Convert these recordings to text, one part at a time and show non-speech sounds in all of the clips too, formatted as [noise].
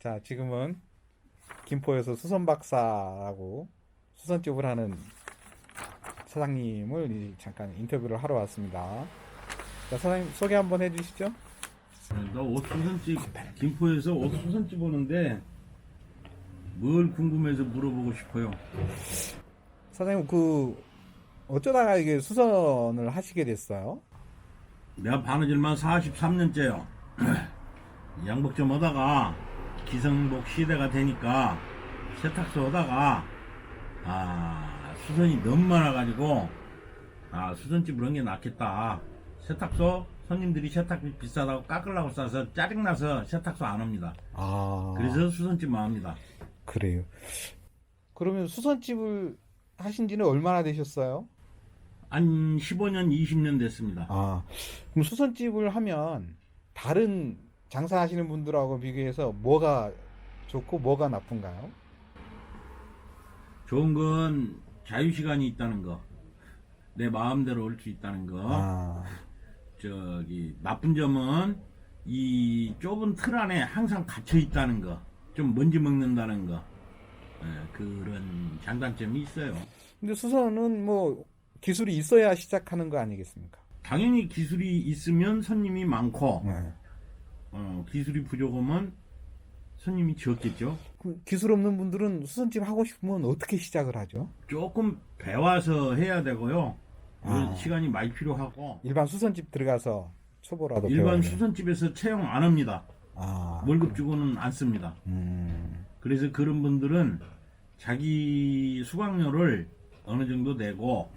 자, 지금은 김포에서 수선 박사라고 수선집을 하는 사장님을 이- 잠깐 인터뷰를 하러 왔습니다. 자, 사장님 소개 한번 해주시죠. 나옷 수선집 김포에서 옷 수선집 오는데 뭘 궁금해서 물어보고 싶어요. 사장님 그 어쩌다가 이게 수선을 하시게 됐어요? 내가 바느질만 43년째요. [clears throat] 양복점 하다가 기성복 시대가 되니까 세탁소 하다가 아 수선이 너무 많아가지고 아 수선집을 한게 낫겠다. 세탁소 손님들이 세탁비 비싸다고 깎으려고 싸서 짜증나서 세탁소 안 옵니다. 아, 그래서 수선집만 합니다. 그래요. 그러면 수선집을 하신 지는 얼마나 되셨어요? 한 15년, 20년 됐습니다. 아, 그럼 수선집을 하면 다른 장사하시는 분들하고 비교해서 뭐가 좋고 뭐가 나쁜가요? 좋은 건 자유 시간이 있다는 거. 내 마음대로 올 수 있다는 거. 아, 저기, 나쁜 점은 이 좁은 틀 안에 항상 갇혀 있다는 거. 좀 먼지 먹는다는 거. 예, 그런 장단점이 있어요. 근데 수선은 뭐 기술이 있어야 시작하는 거 아니겠습니까? 당연히 기술이 있으면 손님이 많고, 네. 어, 기술이 부족하면 손님이 적겠죠. 그 기술 없는 분들은 수선집 하고 싶으면 어떻게 시작을 하죠? 조금 배워서 해야 되고요. 아. 시간이 많이 필요하고, 일반 수선집 들어가서 초보라도 일반 배워야 수선집에서 채용 안 합니다. 아, 월급 주고는 안 씁니다. 음, 그래서 그런 분들은 자기 수강료를 어느 정도 내고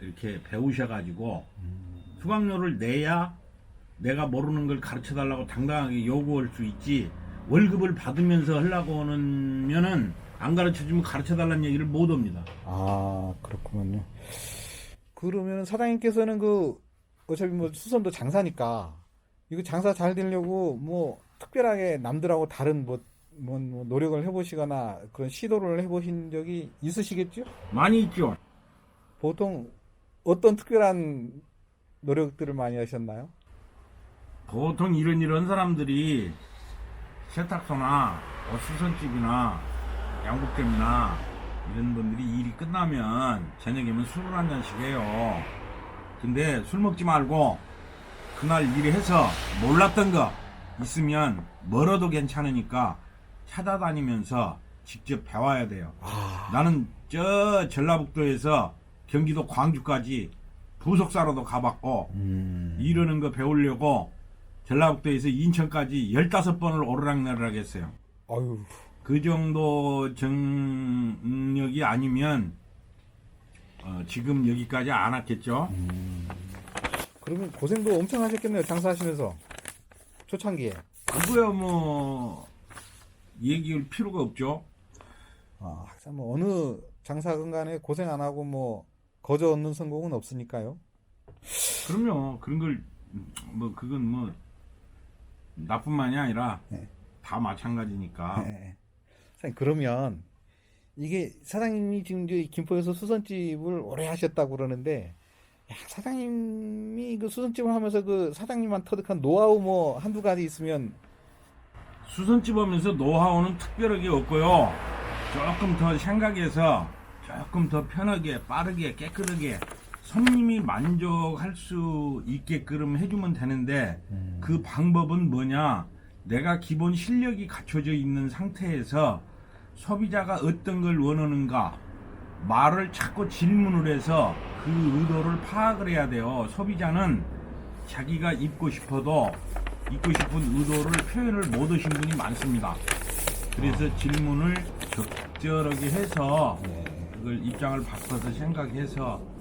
이렇게 배우셔가지고 수강료를 내야 내가 모르는 걸 가르쳐 달라고 당당하게 요구할 수 있지 월급을 받으면서 하려고 하면은 안 가르쳐 주면 가르쳐 달라는 얘기를 못 합니다. 아, 그렇구먼요. 그러면 사장님께서는 그 어차피 뭐 수선도 장사니까 이거 장사 잘 되려고 뭐 특별하게 남들하고 다른 뭐, 뭐, 뭐 노력을 해보시거나 그런 시도를 해보신 적이 있으시겠죠? 많이 있죠. 보통 어떤 특별한 노력들을 많이 하셨나요? 보통 이런 이런 사람들이 세탁소나 옷 수선집이나 양복점이나 이런 분들이 일이 끝나면 저녁이면 술을 한 잔씩 해요. 근데 술 먹지 말고 그날 일해서 몰랐던 거 있으면 멀어도 괜찮으니까 찾아다니면서 직접 배워야 돼요. 아, 나는 저 전라북도에서 경기도 광주까지 부속사로도 가봤고 음, 이러는 거 배우려고 전라북도에서 인천까지 15번을 오르락내리락 했어요. 아유, 그 정도 정력이 아니면 어, 지금 여기까지 안 왔겠죠. 그러면 고생도 엄청 하셨겠네요, 장사하시면서. 초창기에. 그거야 뭐 얘기할 필요가 없죠. 아, 항상 뭐 어느 장사건 간에 고생 안 하고 뭐 거저 얻는 성공은 없으니까요. 그럼요. 그런 걸 뭐 그건 뭐 나뿐만이 아니라 네. 다 마찬가지니까. 네. 사장님 그러면 이게 사장님이 지금 이제 김포에서 수선집을 오래 하셨다고 그러는데 야, 사장님이 그 수선집을 하면서 그 사장님만 터득한 노하우 뭐 한두 가지 있으면 수선집 하면서 노하우는 특별하게 없고요. 조금 더 생각해서 조금 더 편하게 빠르게 깨끗하게 손님이 만족할 수 있게끔 해주면 되는데 그 방법은 뭐냐? 내가 기본 실력이 갖춰져 있는 상태에서 소비자가 어떤 걸 원하는가 말을 찾고 질문을 해서 그 의도를 파악을 해야 돼요. 소비자는 자기가 입고 싶어도 입고 싶은 의도를 표현을 못 하신 분이 많습니다. 그래서 질문을 적절하게 해서 그걸 입장을 바꿔서 생각해서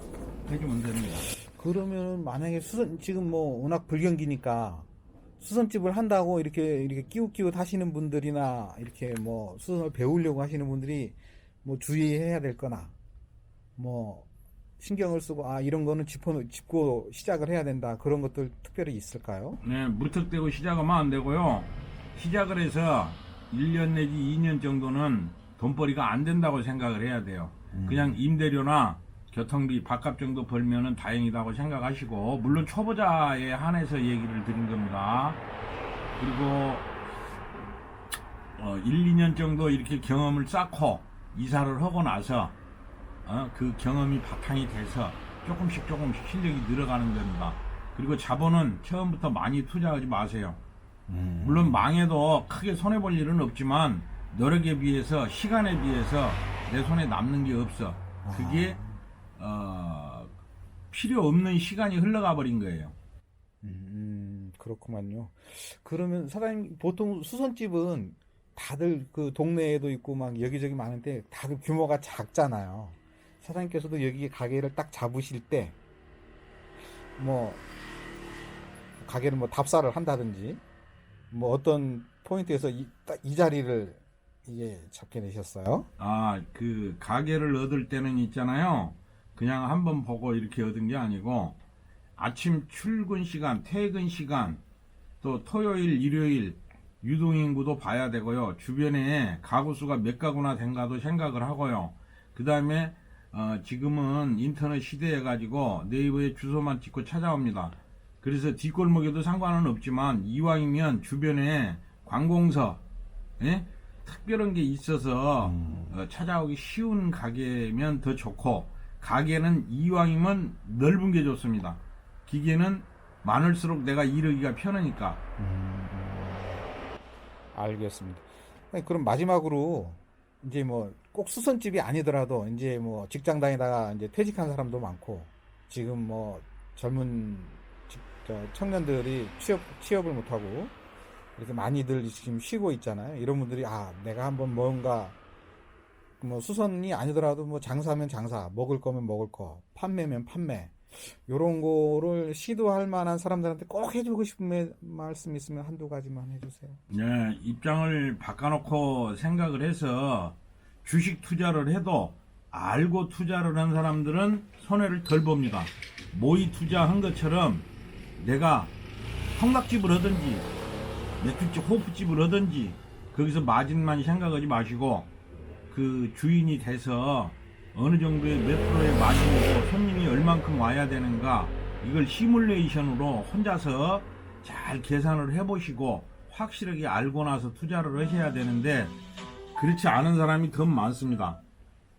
해주면 됩니다. 그러면 만약에 수선 지금 뭐 워낙 불경기니까 수선집을 한다고 이렇게 이렇게 끼웃끼웃 하시는 분들이나 이렇게 뭐 수선을 배우려고 하시는 분들이 뭐 주의해야 될 거나 뭐 신경을 쓰고 아 이런 거는 짚어 짚고 시작을 해야 된다 그런 것들 특별히 있을까요? 네, 무턱대고 시작하면 안 되고요. 시작을 해서 1년 내지 2년 정도는 돈벌이가 안 된다고 생각을 해야 돼요. 그냥 임대료나 교통비 밥값 정도 벌면은 다행이다고 생각하시고 물론 초보자에 한해서 얘기를 드린 겁니다. 그리고 어, 1, 2년 정도 이렇게 경험을 쌓고 이사를 하고 나서 어, 그 경험이 바탕이 돼서 조금씩 조금씩 실력이 늘어가는 겁니다. 그리고 자본은 처음부터 많이 투자하지 마세요. 물론 망해도 크게 손해 볼 일은 없지만 노력에 비해서 시간에 비해서 내 손에 남는 게 없어. 그게 어, 필요 없는 시간이 흘러가 버린 거예요. 음, 그렇구만요. 그러면 사장님, 보통 수선집은 다들 그 동네에도 있고 막 여기저기 많은데 다들 규모가 작잖아요. 사장님께서도 여기 가게를 딱 잡으실 때, 뭐, 가게를 뭐 답사를 한다든지, 뭐 어떤 포인트에서 이, 딱이 자리를 이게 잡게 되셨어요? 아, 그 가게를 얻을 때는 있잖아요. 그냥 한번 보고 이렇게 얻은 게 아니고 아침 출근 시간, 퇴근 시간, 또 토요일, 일요일 유동인구도 봐야 되고요. 주변에 가구 수가 몇 가구나 된가도 생각을 하고요. 그 다음에 어, 지금은 인터넷 시대에 가지고 네이버에 주소만 찍고 찾아옵니다. 그래서 뒷골목에도 상관은 없지만 이왕이면 주변에 관공서, 예? 특별한 게 있어서 어, 찾아오기 쉬운 가게면 더 좋고 가게는 이왕이면 넓은 게 좋습니다. 기계는 많을수록 내가 이르기가 편하니까 알겠습니다. 아니, 그럼 마지막으로 이제 뭐 꼭 수선집이 아니더라도 이제 뭐 직장 다니다가 이제 퇴직한 사람도 많고 지금 뭐 젊은 청년들이 취업 취업을 못 하고 이렇게 많이들 지금 쉬고 있잖아요. 이런 분들이 아 내가 한번 뭔가 뭐 수선이 아니더라도 뭐 장사면 장사, 먹을 거면 먹을 거, 판매면 판매 요런 거를 시도할 만한 사람들한테 꼭 해주고 싶은 매- 말씀 있으면 한두 가지만 해주세요. 예, 입장을 바꿔놓고 생각을 해서 주식 투자를 해도 알고 투자를 한 사람들은 손해를 덜 봅니다. 모의 투자한 것처럼 내가 청락집을 하든지 맥주집, 호프집을 하든지 거기서 마진만 생각하지 마시고 그 주인이 돼서 어느 정도의 몇 프로의 마진이고 손님이 얼만큼 와야 되는가 이걸 시뮬레이션으로 혼자서 잘 계산을 해보시고 확실하게 알고 나서 투자를 하셔야 되는데 그렇지 않은 사람이 더 많습니다.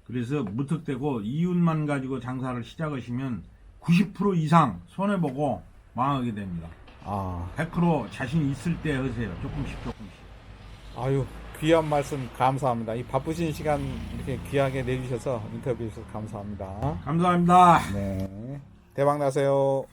그래서 무턱대고 이윤만 가지고 장사를 시작하시면 90% 이상 손해보고 망하게 됩니다. 아, 100% 자신 있을 때 하세요. 조금씩 조금씩. 아유, 귀한 말씀 감사합니다. 이 바쁘신 시간 이렇게 귀하게 내주셔서 인터뷰 해 주셔서 감사합니다. 감사합니다. 네. 대박 나세요.